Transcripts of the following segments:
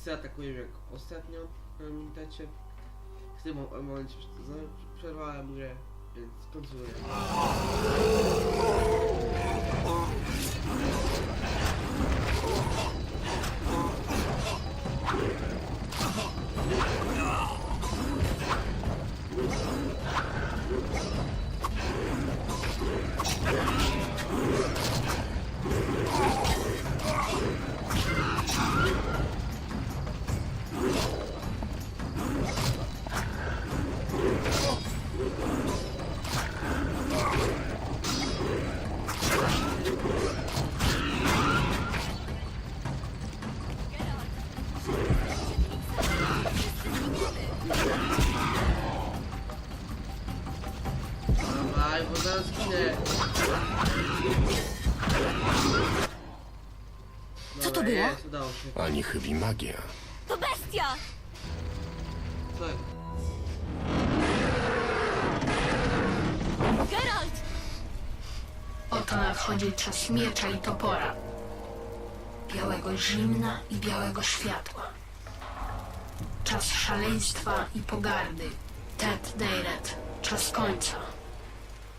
psy atakują jak ostatnio, pamiętacie? W tym mo- momencie przerwałem grę, więc kontynuuję. Dawaj, Ani chybi magia. To bestia! Tak. Geralt! Oto nadchodzi czas miecza i topora. Białego zimna i białego światła. Czas szaleństwa i pogardy. Ted Deiret. Czas końca.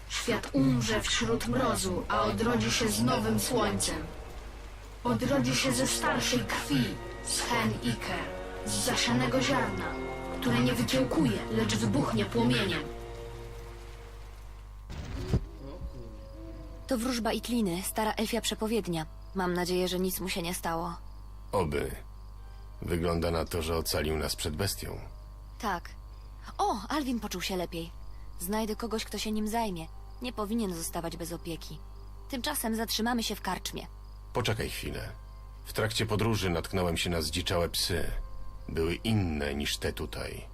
Świat umrze wśród mrozu, a odrodzi się z nowym słońcem. Odrodzi się ze starszej krwi, z hen Iker, z zasianego ziarna, które nie wykiełkuje, lecz wybuchnie płomieniem. To wróżba Itliny, stara elfia przepowiednia. Mam nadzieję, że nic mu się nie stało. Oby. Wygląda na to, że ocalił nas przed bestią. Tak. O, Alwin poczuł się lepiej. Znajdę kogoś, kto się nim zajmie. Nie powinien zostawać bez opieki. Tymczasem zatrzymamy się w karczmie. Poczekaj chwilę. W trakcie podróży natknąłem się na zdziczałe psy. Były inne niż te tutaj.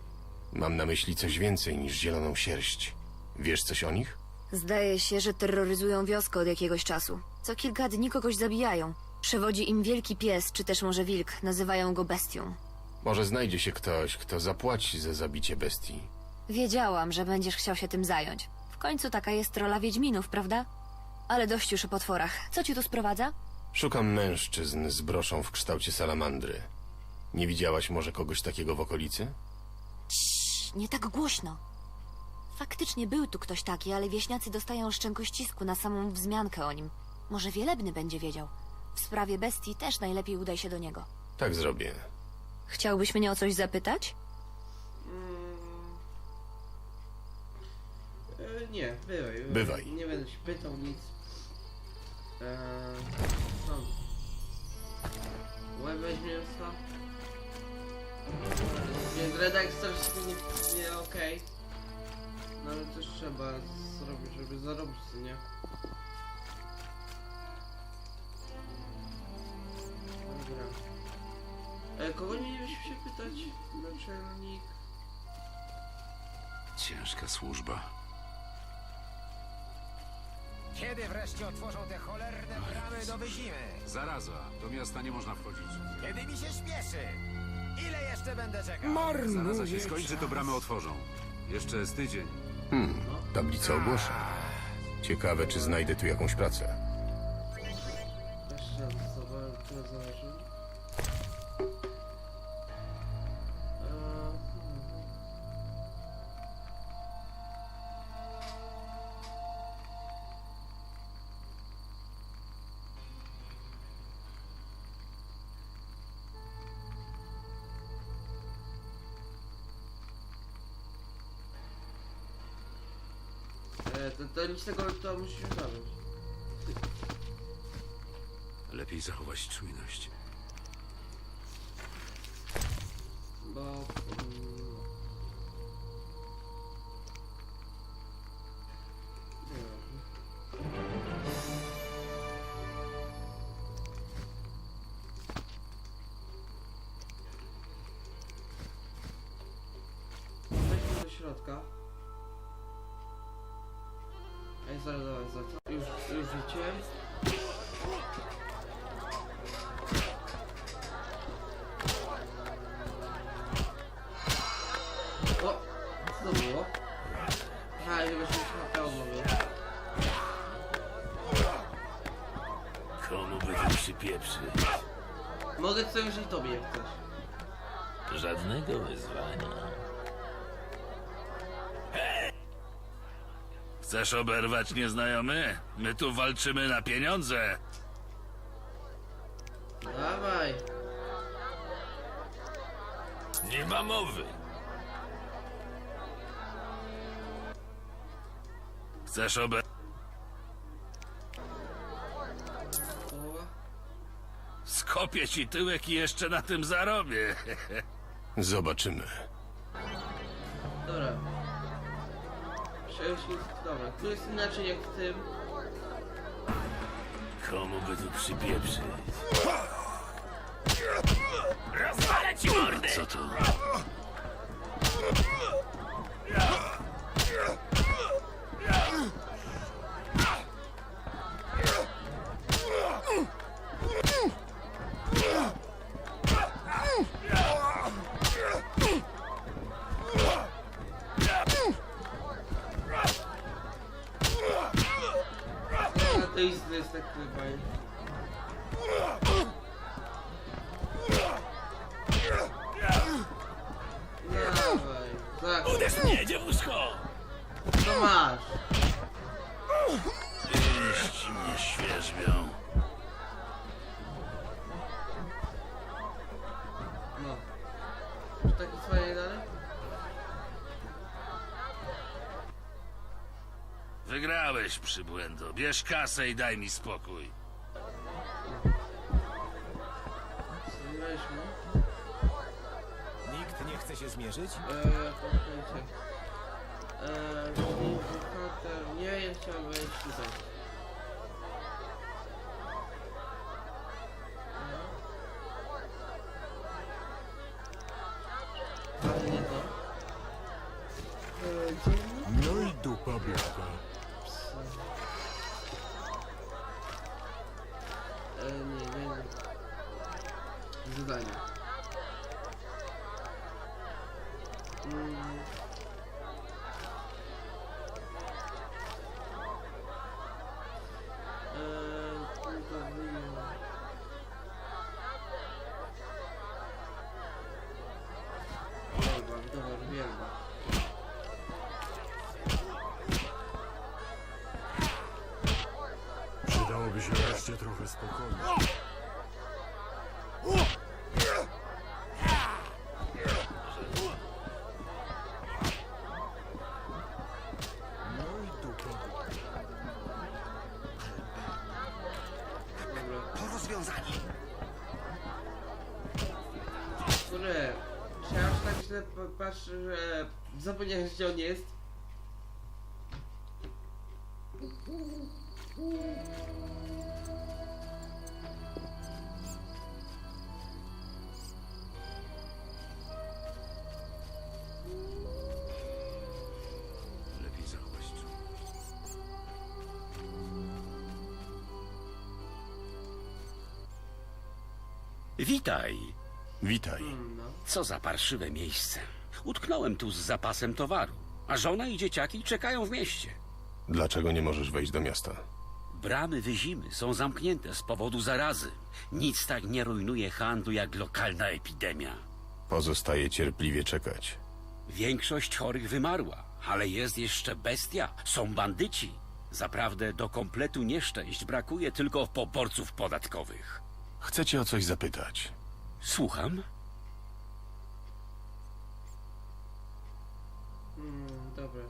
Mam na myśli coś więcej niż zieloną sierść. Wiesz coś o nich? Zdaje się, że terroryzują wioskę od jakiegoś czasu. Co kilka dni kogoś zabijają. Przewodzi im wielki pies, czy też może wilk. Nazywają go bestią. Może znajdzie się ktoś, kto zapłaci za zabicie bestii. Wiedziałam, że będziesz chciał się tym zająć. W końcu taka jest rola wiedźminów, prawda? Ale dość już o potworach. Co ci tu sprowadza? Szukam mężczyzn z broszą w kształcie salamandry. Nie widziałaś może kogoś takiego w okolicy? Cii, nie tak głośno. Faktycznie był tu ktoś taki, ale wieśniacy dostają szczękościsku na samą wzmiankę o nim. Może Wielebny będzie wiedział. W sprawie bestii też najlepiej udaj się do niego. Tak zrobię. Chciałbyś mnie o coś zapytać? Mm. E, nie, bywaj, Bywaj. Nie będę się pytał nic. Eee, no. Łeb weźmięsa. Więc redaktor się nie, nie okej. No ale coś trzeba zrobić, żeby zarobić, nie? Dobra. E, kogo mielibyśmy się pytać? Naczelnik. Ciężka służba. Kiedy wreszcie otworzą te cholerne bramy do wyzimy? Zaraza. Do miasta nie można wchodzić. Kiedy mi się śpieszy? Ile jeszcze będę czekał? Zaraza się skończy, to bramy otworzą. Jeszcze z tydzień. Hmm, tablica ogłoszeń. Ciekawe, czy znajdę tu jakąś pracę. To, nic tego to musisz zabrać. Lepiej zachować czujność. Bo... mm, Nie wiem. Wejdźmy do środka. Ej, zaraz, zaraz, zaraz. Już, już rzuciłem. O! Co to było? Aha, chyba się HP odnowił. Komu by tu przypieprzy? No Mogę co jeżeli tobie jak chcesz. Chcesz oberwać nieznajomy? My tu walczymy na pieniądze. Dawaj. Nie ma mowy. Chcesz ober... Połowa. Skopię ci tyłek i jeszcze na tym zarobię. Zobaczymy. Dobra. Przełśnik, dobra. Tu jest inaczej jak w tym. Komu by tu przypieprzyć? Rozwalę ci mordę! Co to? To Wygrałeś, przybłędo. Bierz kasę i daj mi spokój. Weźmy. Nikt nie chce się zmierzyć? Eee, posłuchajcie. Eee, bohater... Nie, ja chciałem wejść tutaj. To rozwiązanie. Kurde, czy aż tak źle pa- że zapomniałem, gdzie on jest? Witaj. Co za parszywe miejsce. Utknąłem tu z zapasem towaru, a żona i dzieciaki czekają w mieście. Dlaczego nie możesz wejść do miasta? Bramy wyzimy są zamknięte z powodu zarazy. Nic tak nie rujnuje handlu jak lokalna epidemia. Pozostaje cierpliwie czekać. Większość chorych wymarła, ale jest jeszcze bestia, są bandyci. Zaprawdę do kompletu nieszczęść brakuje tylko poborców podatkowych. Chcę cię o coś zapytać. Słucham? Hmm, dobra.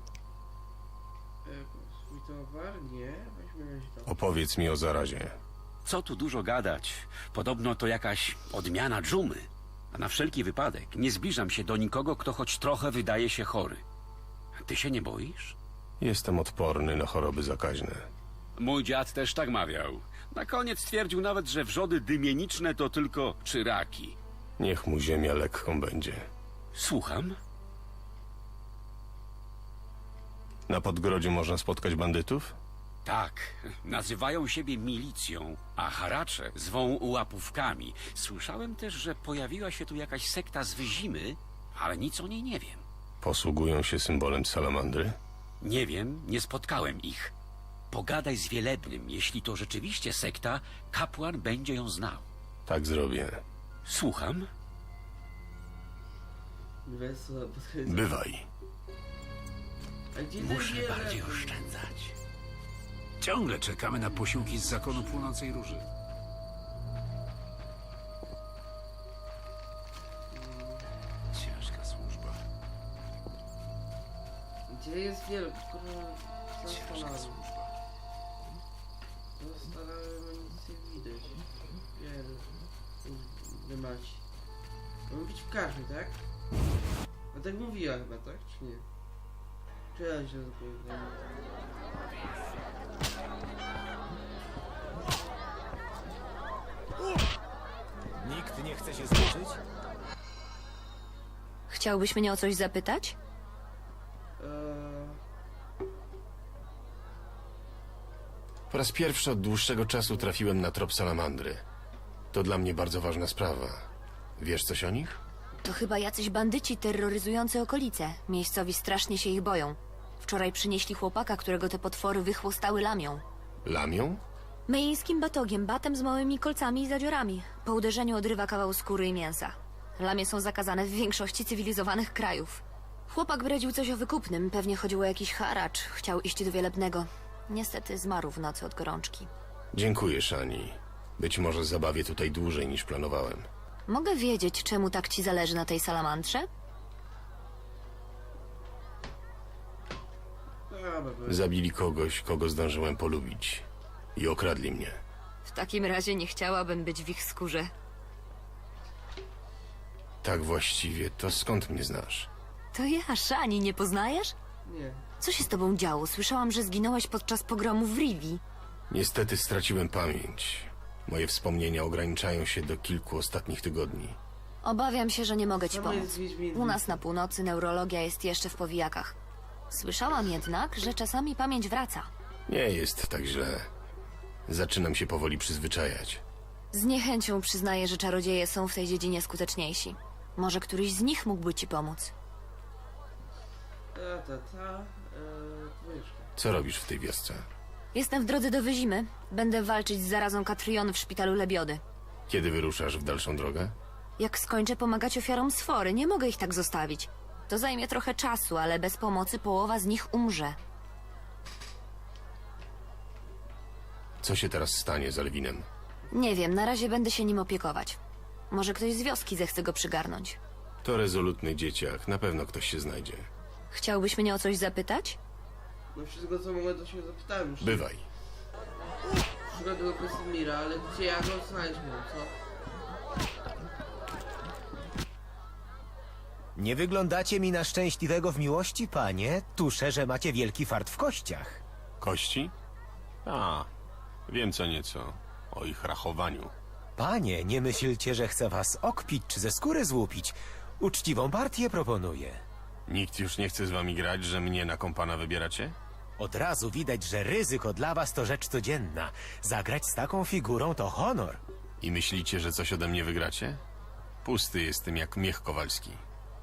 E, swój towar? Nie, weźmy. Opowiedz mi o zarazie. Co tu dużo gadać? Podobno to jakaś odmiana dżumy. A na wszelki wypadek nie zbliżam się do nikogo, kto choć trochę wydaje się chory. Ty się nie boisz? Jestem odporny na choroby zakaźne. Mój dziad też tak mawiał. Na koniec twierdził nawet, że wrzody dymieniczne to tylko czyraki. Niech mu ziemia lekką będzie. Słucham? Na Podgrodziu można spotkać bandytów? Tak, nazywają siebie milicją, a haracze zwą łapówkami. Słyszałem też, że pojawiła się tu jakaś sekta z Wyzimy, ale nic o niej nie wiem. Posługują się symbolem salamandry? Nie wiem, nie spotkałem ich. Pogadaj z Wielebnym, jeśli to rzeczywiście sekta, kapłan będzie ją znał. Tak zrobię. Słucham? Co. Bywaj. A gdzie Muszę wiele- bardziej oszczędzać. Ciągle czekamy na posiłki z zakonu płonącej róży. Ciężka służba. Gdzie jest wiele? Kurwa, Ciężka zastanawiam. służba. Nie macie. Mam być w każdym, tak? A tak mówiła chyba, tak? Czy nie? Czy ja się zapomniałem? Nikt nie chce się zliczyć? Chciałbyś mnie o coś zapytać? Eee, Po raz pierwszy od dłuższego czasu trafiłem na trop salamandry. To dla mnie bardzo ważna sprawa. Wiesz coś o nich? To chyba jacyś bandyci terroryzujący okolice. Miejscowi strasznie się ich boją. Wczoraj przynieśli chłopaka, którego te potwory wychłostały lamią. Lamią? Myjskim batogiem, batem z małymi kolcami i zadziorami. Po uderzeniu odrywa kawał skóry i mięsa. Lamie są zakazane w większości cywilizowanych krajów. Chłopak bredził coś o wykupnym, pewnie chodziło o jakiś haracz. Chciał iść do wielebnego. Niestety zmarł w nocy od gorączki. Dziękuję, Shani. Być może zabawię tutaj dłużej niż planowałem. Mogę wiedzieć, czemu tak ci zależy na tej salamandrze? Zabili kogoś, kogo zdążyłem polubić. I okradli mnie. W takim razie nie chciałabym być w ich skórze. Tak właściwie, to skąd mnie znasz? To ja, Szani, nie poznajesz? Nie. Co się z tobą działo? Słyszałam, że zginąłeś podczas pogromu w Rivi. Niestety straciłem pamięć. Moje wspomnienia ograniczają się do kilku ostatnich tygodni. Obawiam się, że nie mogę ci pomóc. U nas na północy neurologia jest jeszcze w powijakach. Słyszałam jednak, że czasami pamięć wraca. Nie jest tak źle. Zaczynam się powoli przyzwyczajać. Z niechęcią przyznaję, że czarodzieje są w tej dziedzinie skuteczniejsi. Może któryś z nich mógłby ci pomóc. Ta, ta, ta. Eee, dwójeczka. Co robisz w tej wiosce? Jestem w drodze do Wyzimy. Będę walczyć z zarazą Katriony w szpitalu Lebiody. Kiedy wyruszasz w dalszą drogę? Jak skończę pomagać ofiarom sfory, nie mogę ich tak zostawić. To zajmie trochę czasu, ale bez pomocy połowa z nich umrze. Co się teraz stanie z Alwinem? Nie wiem, na razie będę się nim opiekować. Może ktoś z wioski zechce go przygarnąć. To rezolutny dzieciak, na pewno ktoś się znajdzie. Chciałbyś mnie o coś zapytać? No wszystko co mogę to się zapytałem już. Bywaj. Szukam tego Kosmira, ale gdzie ja go znaleźć mam, co? Nie wyglądacie mi na szczęśliwego w miłości, panie. Tuszę, że macie wielki fart w kościach. Kości? A, wiem co nieco o ich rachowaniu. Panie, nie myślcie, że chcę was okpić czy ze skóry złupić. Uczciwą partię proponuję. Nikt już nie chce z wami grać, że mnie na kompana wybieracie? Od razu widać, że ryzyko dla was to rzecz codzienna. Zagrać z taką figurą to honor. I myślicie, że coś ode mnie wygracie? Pusty jestem jak miech kowalski.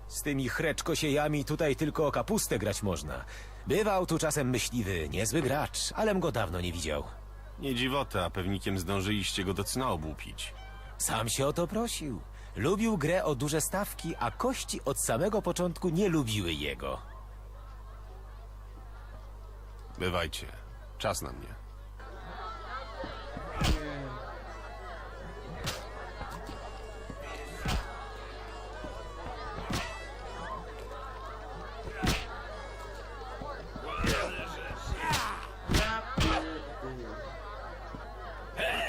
Z tymi chreczkosiejami tutaj tylko o kapustę grać można. Bywał tu czasem myśliwy, niezły gracz, alem go dawno nie widział. Nie dziwota, a pewnikiem zdążyliście go do cna obłupić. Sam się o to prosił. Lubił grę o duże stawki, a kości od samego początku nie lubiły jego. Bywajcie. Czas na mnie.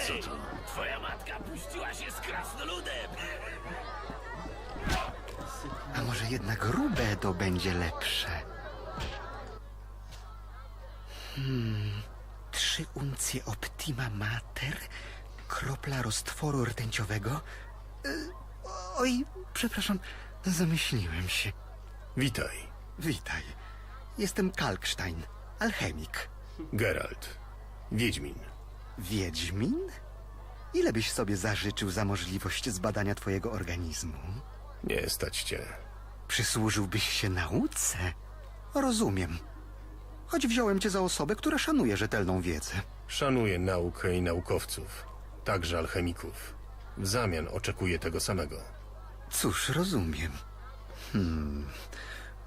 Co to? Twoja matka puściła się z krasnoludem! A może jednak grube to będzie lepsze? Hmm. Trzy uncje Optima Mater, kropla roztworu rtęciowego. Y, Oj, przepraszam, zamyśliłem się. Witaj, Witaj. Jestem Kalkstein, alchemik. Geralt. Wiedźmin. Wiedźmin? Ile byś sobie zażyczył za możliwość zbadania twojego organizmu? Nie stać cię. Przysłużyłbyś się nauce? Rozumiem. Choć wziąłem cię za osobę, która szanuje rzetelną wiedzę. Szanuję naukę i naukowców. Także alchemików. W zamian oczekuję tego samego. Cóż, rozumiem. Hmm.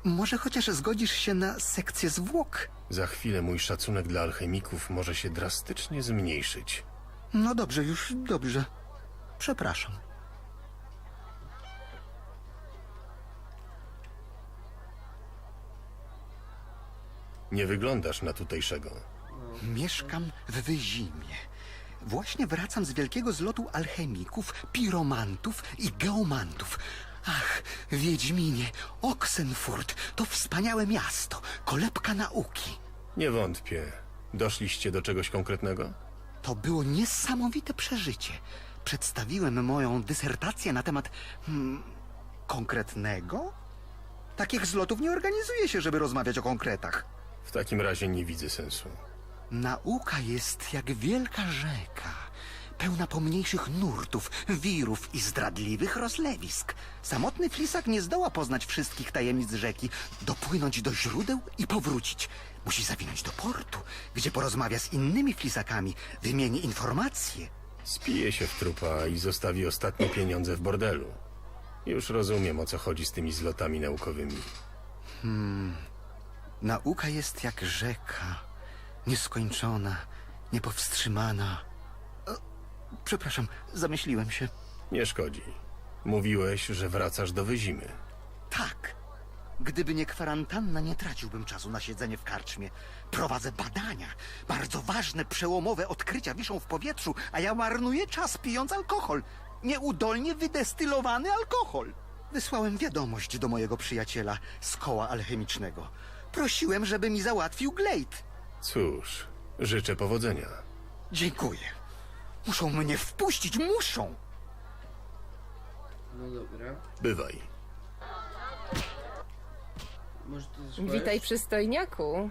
Może chociaż zgodzisz się na sekcję zwłok? Za chwilę mój szacunek dla alchemików może się drastycznie zmniejszyć. No dobrze, już dobrze. Przepraszam. Nie wyglądasz na tutejszego. Mieszkam w Wyzimie. Właśnie wracam z wielkiego zlotu alchemików, piromantów i geomantów. Ach, Wiedźminie, Oxenfurt to wspaniałe miasto, kolebka nauki. Nie wątpię. Doszliście do czegoś konkretnego? To było niesamowite przeżycie. Przedstawiłem moją dysertację na temat hmm, konkretnego? Takich zlotów nie organizuje się, żeby rozmawiać o konkretach. W takim razie nie widzę sensu. Nauka jest jak wielka rzeka, pełna pomniejszych nurtów, wirów i zdradliwych rozlewisk. Samotny flisak nie zdoła poznać wszystkich tajemnic rzeki, dopłynąć do źródeł i powrócić. Musi zawinąć do portu, gdzie porozmawia z innymi flisakami, wymieni informacje. Spije się w trupa i zostawi ostatnie pieniądze w bordelu. Już rozumiem, o co chodzi z tymi zlotami naukowymi. Nauka jest jak rzeka, nieskończona, niepowstrzymana. O, przepraszam, zamyśliłem się. Nie szkodzi. Mówiłeś, że wracasz do Wyzimy. Tak. Gdyby nie kwarantanna, nie traciłbym czasu na siedzenie w karczmie. Prowadzę badania. Bardzo ważne, przełomowe odkrycia wiszą w powietrzu, a ja marnuję czas pijąc alkohol. Nieudolnie wydestylowany alkohol. Wysłałem wiadomość do mojego przyjaciela z koła alchemicznego. Prosiłem, żeby mi załatwił glejt. Cóż, życzę powodzenia. Dziękuję. Muszą mnie wpuścić, muszą! No dobra. Bywaj. Może Witaj, przystojniaku.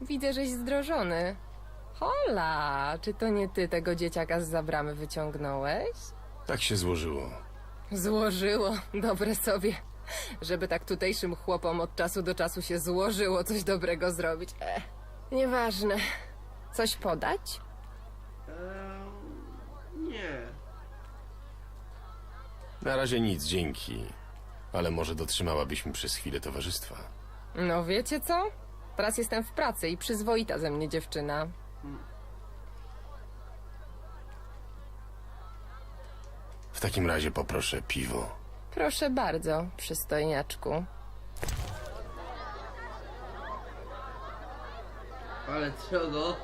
Widzę, żeś zdrożony. Hola, czy to nie ty tego dzieciaka z zabramy wyciągnąłeś? Tak się złożyło. Złożyło, dobre sobie. Żeby tak tutejszym chłopom od czasu do czasu się złożyło coś dobrego zrobić. E, nieważne. Coś podać? Nie. Na razie nic, dzięki. Ale może dotrzymałabyś mi przez chwilę towarzystwa. No wiecie co? Teraz jestem w pracy i przyzwoita ze mnie dziewczyna. W takim razie poproszę piwo. Proszę bardzo, przystojniaczku. Ale trzogo.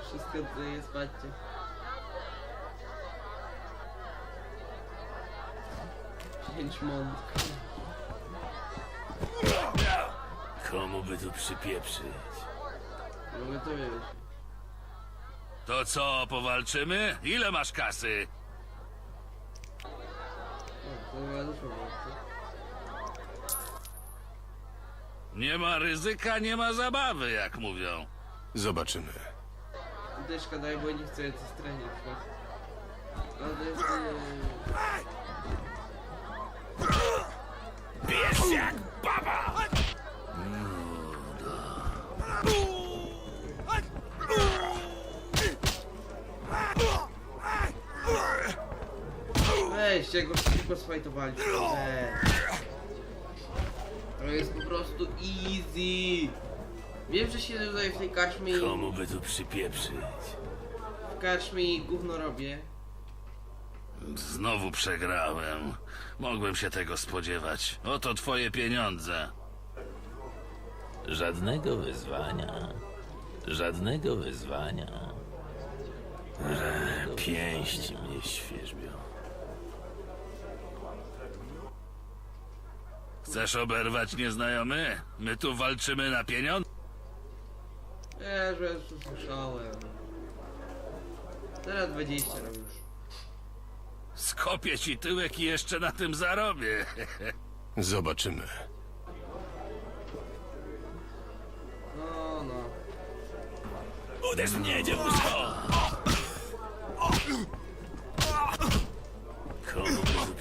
Wszystko tutaj jest, patrzcie. Pięć mąd. Komu by tu przypieprzyć? Mogę to wiedzieć. To co, powalczymy? Ile masz kasy? O, to chyba dużo było, co? Nie ma ryzyka, nie ma zabawy, jak mówią. Zobaczymy. Tutaj szkoda, bo nie chcę tej stronie wchodzić. Ale to jest... Bierz jak baba! Weźcie go szybko sfajtowali. Weź. To jest po prostu easy. Wiem, że się tutaj w tej karczmie i Komu by tu przypieprzyć? w karczmie i gówno robię. Znowu przegrałem. Mogłem się tego spodziewać. Oto twoje pieniądze. Żadnego wyzwania. Żadnego wyzwania. Eee, pięści mnie świeżbią. Chcesz oberwać nieznajomy? My tu walczymy na pieniądze. Ja już usłyszałem. Teraz 20 robię już. Skopię ci tyłek i jeszcze na tym zarobię. Zobaczymy. No, no. Uderz mnie, dziewuszko! Komu by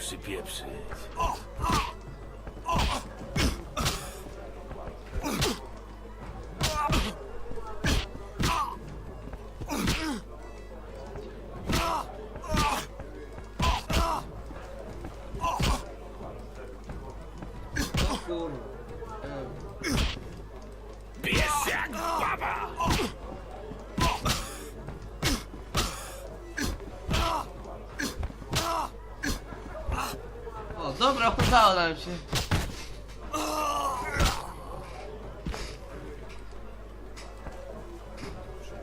nam się.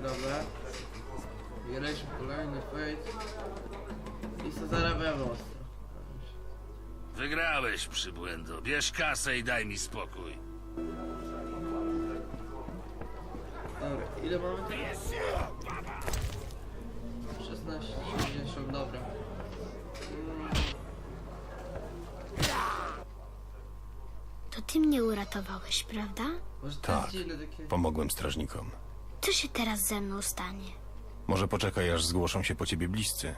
Dobra. Bierzemy kolejny fight. I co zarabiamy ostro. Wygrałeś, przybłędo. Bierz kasę i daj mi spokój. Dobra, ile mamy teraz? 16, 60, dobra. To ty mnie uratowałeś, prawda? Tak. Pomogłem strażnikom. Co się teraz ze mną stanie? Może poczekaj, aż zgłoszą się po ciebie bliscy.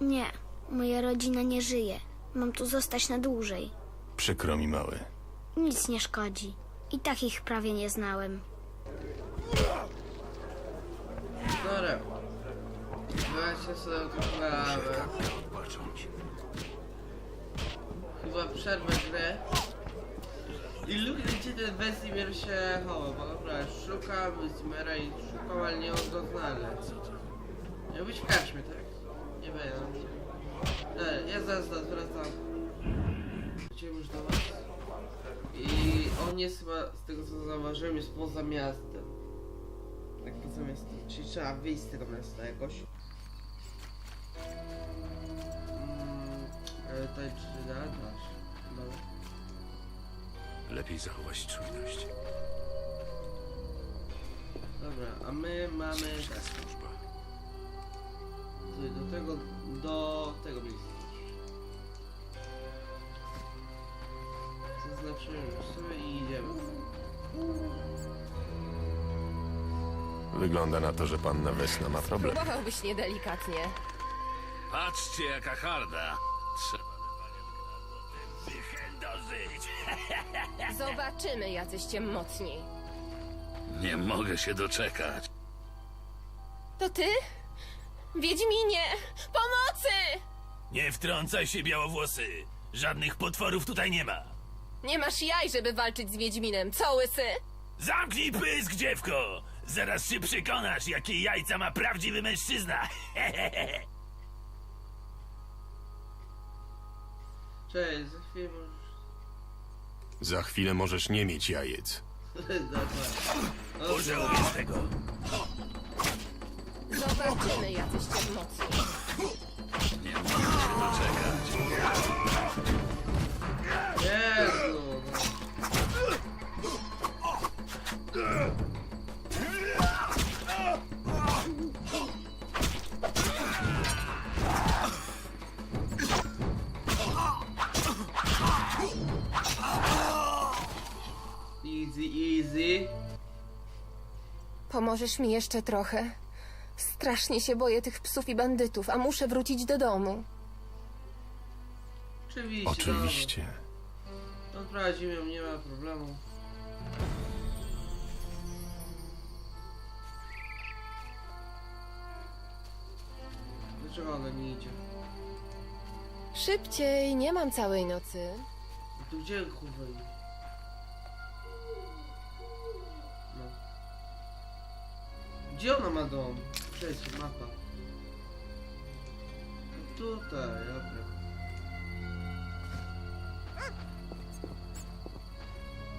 Nie, moja rodzina nie żyje. Mam tu zostać na dłużej. Przykro mi, mały. Nic nie szkodzi. I tak ich prawie nie znałem. Dobra. Weźcie sobie tu kawę. Chyba przerwę grę. I lubię, gdzie ten Wesimir się chowa, bo dobra, szukam Wesimira i szukam, ale nie on go znaleźć. Miał być w karczmie, tak? Nie wiem. Nie, ja zaraz zaraz wracam. Wróciłem już do was. I on jest chyba, z tego co zauważyłem, jest poza miastem. Tak poza miastem. Czyli trzeba wyjść z tego miasta jakoś. Mm, ale tutaj czy da? Dasz. Dobra. Lepiej zachować czujność. Dobra, a my mamy tak, Służba. tutaj do tego, do tego miejsca. Zaznaczymy już sobie i idziemy. Wygląda na to, że panna Wesna ma problem. Próbowałbyś niedelikatnie. Patrzcie, jaka harda. Trzeba Dychę dożyć! Zobaczymy, jacyście mocni. Nie mogę się doczekać. To ty? Wiedźminie! Pomocy! Nie wtrącaj się, białowłosy! Żadnych potworów tutaj nie ma! Nie masz jaj, żeby walczyć z Wiedźminem, co łysy? Zamknij pysk, dziewko! Zaraz się przekonasz, jakie jajca ma prawdziwy mężczyzna! Cześć, za chwilę możesz... Za chwilę możesz nie mieć jajec. Dobra. O, Pożałuję tego! Zobaczymy, się doczekać. Jezu! Easy, Pomożesz mi jeszcze trochę? Strasznie się boję tych psów i bandytów, a muszę wrócić do domu. Oczywiście. Oczywiście. Dobra. Odprowadzimy ją, nie ma problemu. Dlaczego ona nie idzie? Szybciej, nie mam całej nocy. No to gdzie kurwa idzie? Gdzie ona ma dom? Przejście, mapa. No tutaj, dobra.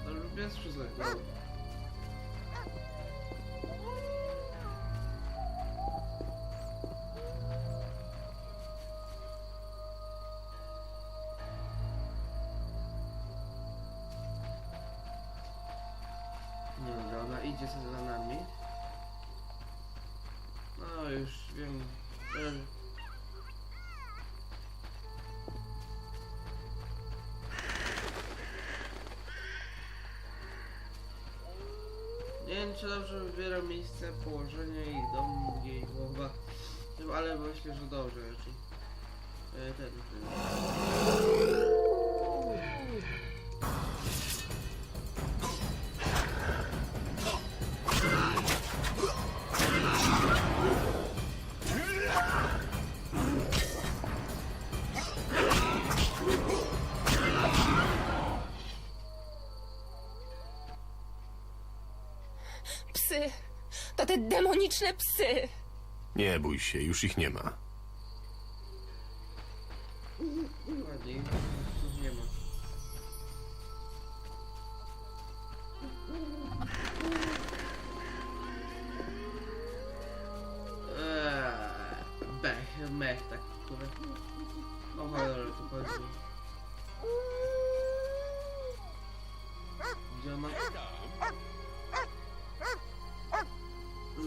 Ale lubię sprzątać. Nie Czy dobrze wybieram miejsce, położenie i dom głowa. No, Ale myślę, że dobrze raczej. Ten, ten. Te demoniczne psy! Nie bój się, już ich nie ma. Ładniej, tu nie ma. Eee, Bech, mech, tak, które... O cholera, to chodzi. Gdzie ona?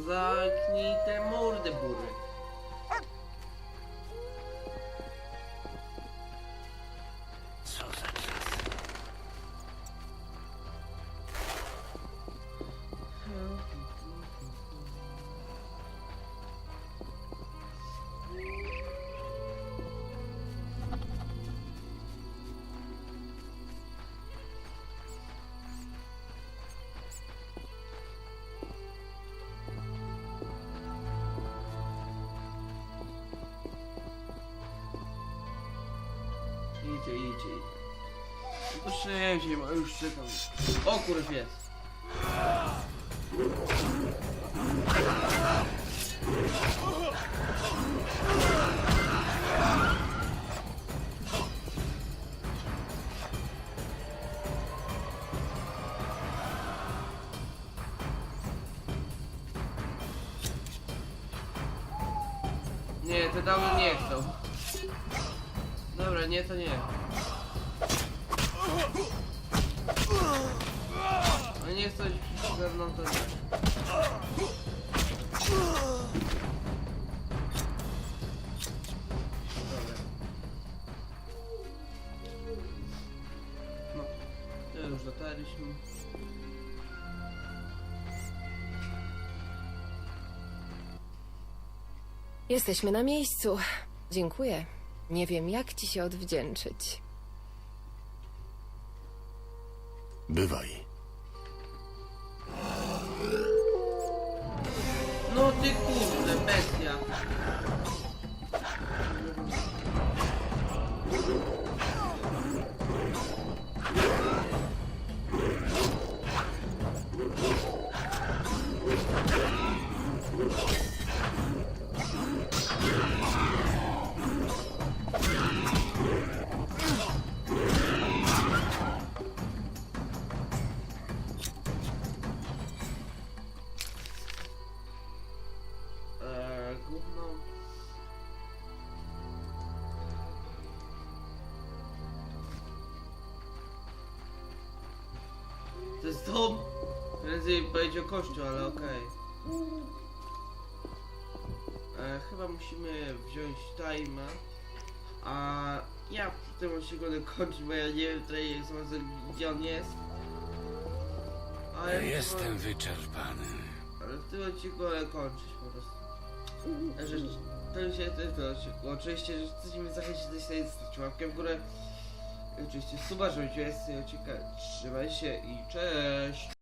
Zamknij te mordy, bury. Idzie, idzie. No to szybciej, bo już czytam. O kurw jest. No nie chcesz ze mną. Jesteśmy na miejscu. Dziękuję. Nie wiem, jak ci się odwdzięczyć. Bywaj. No ty kurde, kościół, ale okej. E, chyba musimy wziąć timer. A ja w tym odcinku będę kończyć, bo ja nie wiem tutaj bardzo gdzie on jest. Ale Jestem wyczerpany. ale w tym odcinku będę kończyć po prostu. To się to jest to odcinku. Oczywiście, że chcecie mnie zachęcić do tej zostawić łapkę w górę. I Oczywiście suba, żeby cię tego odcinka. Trzymaj się i cześć!